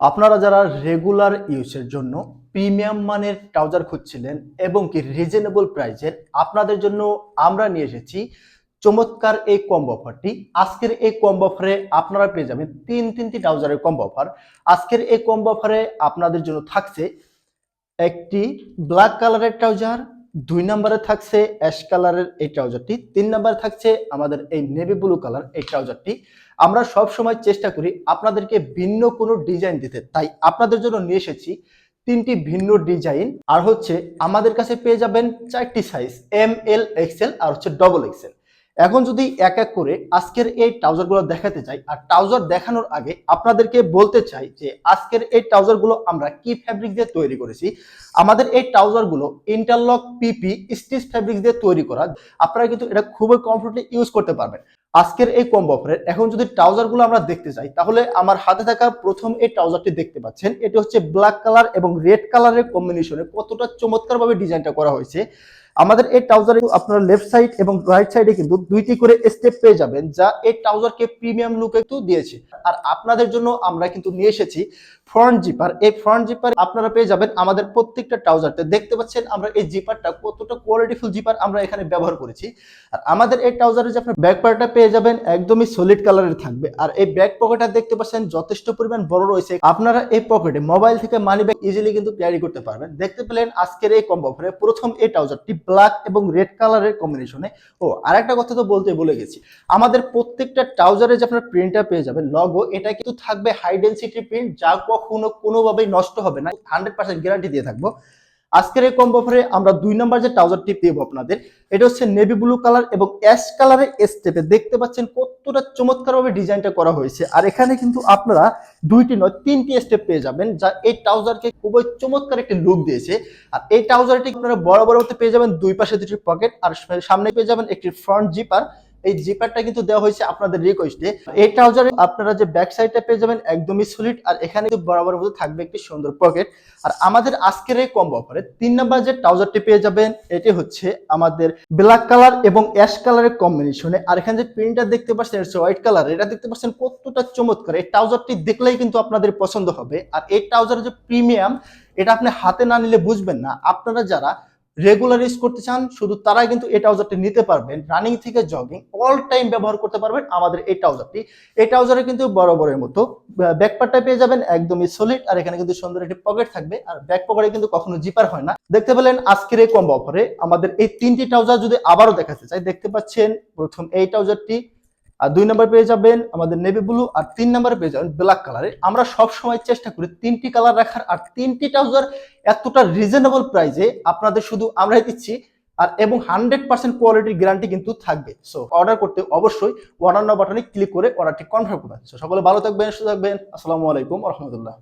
আপনারা যারা রেগুলার ইউজের জন্য প্রিমিয়াম মানের ট্রাউজার খুঁজছিলেন এবং কি রিজনেবল প্রাইসের আপনাদের জন্য আমরা নিয়ে এসেছি চমৎকার এই কম্বো অফারটি আজকের এই কম্বো অফারে আপনারা পেয়ে যাবেন তিন তিনটি ট্রাউজারের কম্বো অফার আজকের এই কম্বো অফারে আপনাদের জন্য থাকছে একটি ব্ল্যাক কালারের ট্রাউজার দুই নম্বরে থাকছে অ্যাশ কালারের এই ট্রাউজারটি, তিন নম্বরে থাকছে আমাদের এই নেভি ব্লু কালার এই ট্রাউজারটি। আমরা সব সময় চেষ্টা করি আপনাদেরকে ভিন্ন কোনো ডিজাইন দিতে, তাই আপনাদের জন্য নিয়ে এসেছি তিনটি ভিন্ন ডিজাইন। আর হচ্ছে আমাদের কাছে পেয়ে যাবেন চারটি সাইজ এম এল এক্সেল আর হচ্ছে ডবল এক্সেল এখন যদি এক এক করে আজকের এই ট্রাউজারগুলো দেখাতে চাই, আর ট্রাউজার দেখানোর আগে আপনাদেরকে বলতে চাই যে আজকের এই ট্রাউজারগুলো আমরা কি ফ্যাব্রিক দিয়ে তৈরি করেছি? আমাদের এই ট্রাউজারগুলো ইন্টারলক পিপি স্টিচ ফ্যাব্রিক দিয়ে তৈরি করা। আপনারা কিন্তু এটা খুবই কমফোর্টলি ইউজ করতে পারবেন। আজকের এই কম্বো অফারের এখন যদি ট্রাউজারগুলো আমরা দেখতে চাই, তাহলে আমার হাতে থাকা প্রথম এই ট্রাউজারটি দেখতে পাচ্ছেন। এটি হচ্ছে ব্ল্যাক কালার এবং রেড কালারের কম্বিনেশনে কতটা চমৎকারভাবে ডিজাইনটা করা হয়েছে। আমাদের এই ট্রাউজারে আপনার লেফট সাইড এবং রাইট সাইডে কিন্তু দুইটি করে স্টেপ পেয়ে যাবেন, যা এই ট্রাউজারকে প্রিমিয়াম লুক কিন্তু দিয়েছে। আর আপনাদের জন্য আমরা কিন্তু নিয়ে এসেছি ফ্রন্ট জিপার এই ফ্রন্ট জিপার আপনারা পেয়ে যাবেন আমাদের প্রত্যেকটা ট্রাউজারতে দেখতে পাচ্ছেন আমরা এই জিপারটা কতটা কোয়ালিটিফুল জিপার আমরা এখানে ব্যবহার করেছি। আর আমাদের এই ট্রাউজারে যে আপনার ব্যাক পার্টটা পেয়ে যাবেন, একদমই সলিড কালারের থাকবে। আর এই ব্যাক পকেটটা দেখতে পাচ্ছেন যথেষ্ট পরিমাণ বড় রয়েছে। আপনারা এই পকেটে মোবাইল থেকে মানি ব্যাগ ইজিলি কিন্তু ক্যারি করতে পারবেন। দেখতে পেলেন আজকের এই কম্বো অফারে প্রথম এই ট্রাউজারটি ব্ল্যাক এবং রেড কালারের কম্বিনেশনে ও, আরেকটা কথা তো বলতে ভুলে গেছি। আমাদের প্রত্যেকটা ট্রাউজারে যে আপনার প্রিন্টটা পেয়ে যাবেন লগো এটা কিন্তু থাকবে হাই ডেন্সিটি প্রিন্ট যা কখনো কোনোভাবেই নষ্ট হবে না। হান্ড্রেড পার্সেন্ট গ্যারান্টি দিয়ে থাকব। আজকের এই কম্বো অফারে আমরা দুই যে আপনাদের, এটা হচ্ছে নেভি ব্লু কালার এবং অ্যাশ কালারের স্টেপে দেখতে পাচ্ছেন কতটা চমৎকারভাবে ডিজাইনটা করা হয়েছে। আর এখানে কিন্তু আপনারা দুইটি নয়, তিনটি স্টেপ পেয়ে যাবেন, যা এই ট্রাউজারকে খুবই চমৎকার একটি লুক দিয়েছে। আর এই ট্রাউজারটি আপনারা বড় বড় পেয়ে যাবেন দুই পাশে দুটি পকেট আর সামনে পেয়ে যাবেন একটি ফ্রন্ট জিপার এই জিপারটা কিন্তু দেওয়া হয়েছে আপনাদের রিকোয়েস্টে এই ট্রাউজারে আপনারা যে ব্যাক সাইডটা পেয়ে যাবেন একদমই সলিড আর এখানে কিন্তু বরাবর মধ্যে থাকবে একটি সুন্দর পকেট আর আমাদের আজকের এই কম্বো অফারে তিন নাম্বার যে ট্রাউজারটি পেয়ে যাবেন, এটি হচ্ছে আমাদের ব্ল্যাক কালার এবং অ্যাশ কালারের কম্বিনেশনে আর এখানে যে প্রিন্টটা দেখতে পাচ্ছেন এটা হোয়াইট কালার এটা দেখতে পাচ্ছেন কতটা চমৎকার। এই ট্রাউজারটি দেখলেই কিন্তু আপনাদের পছন্দ হবে। আর এই ট্রাউজারের যে প্রিমিয়াম এটা আপনি হাতে না নিলে বুঝবেন না। আপনারা যারা রেগুলার ইউজ করতে চান, শুধু তারাই কিন্তু এই ট্রাউজারটি নিতে পারবেন। রানিং থেকে জগিং অল টাইম ব্যবহার করতে পারবেন আমাদের এই ট্রাউজারটি এই ট্রাউজারে কিন্তু বড় বড়ের মতো ব্যাকপারটা পেয়ে যাবেন, একদমই সলিড আর এখানে কিন্তু সুন্দর একটি পকেট থাকবে। আর ব্যাক পকেটে কিন্তু কখনো জিপার হয় না। দেখতে পেলেন আজকের এই কম্বো অফারে আমাদের এই তিনটি ট্রাউজার যদি আবারও দেখাতে চাই, দেখতে পাচ্ছেন প্রথম এই ট্রাউজারটি আর দুই নম্বর পেয়ে যাবেন আমাদের নেভি ব্লু আর তিন নম্বরে পেয়ে যাবেন ব্ল্যাক কালারে আমরা সব সময় চেষ্টা করি তিনটি কালার রাখার, আর তিনটি ট্রাউজার এতটা রিজনেবল প্রাইসে আপনাদের শুধু আমরাই দিচ্ছি, আর এবং হান্ড্রেড পার্সেন্ট কোয়ালিটির গ্যারান্টি কিন্তু থাকবে। সো অর্ডার করতে অবশ্যই অর্ডার বাটনে ক্লিক করে অর্ডারটি কনফার্ম করবেন। সো সকলে ভালো থাকবেন, সুস্থ থাকবেন। আসসালামু আলাইকুম রহমতুল্লাহ।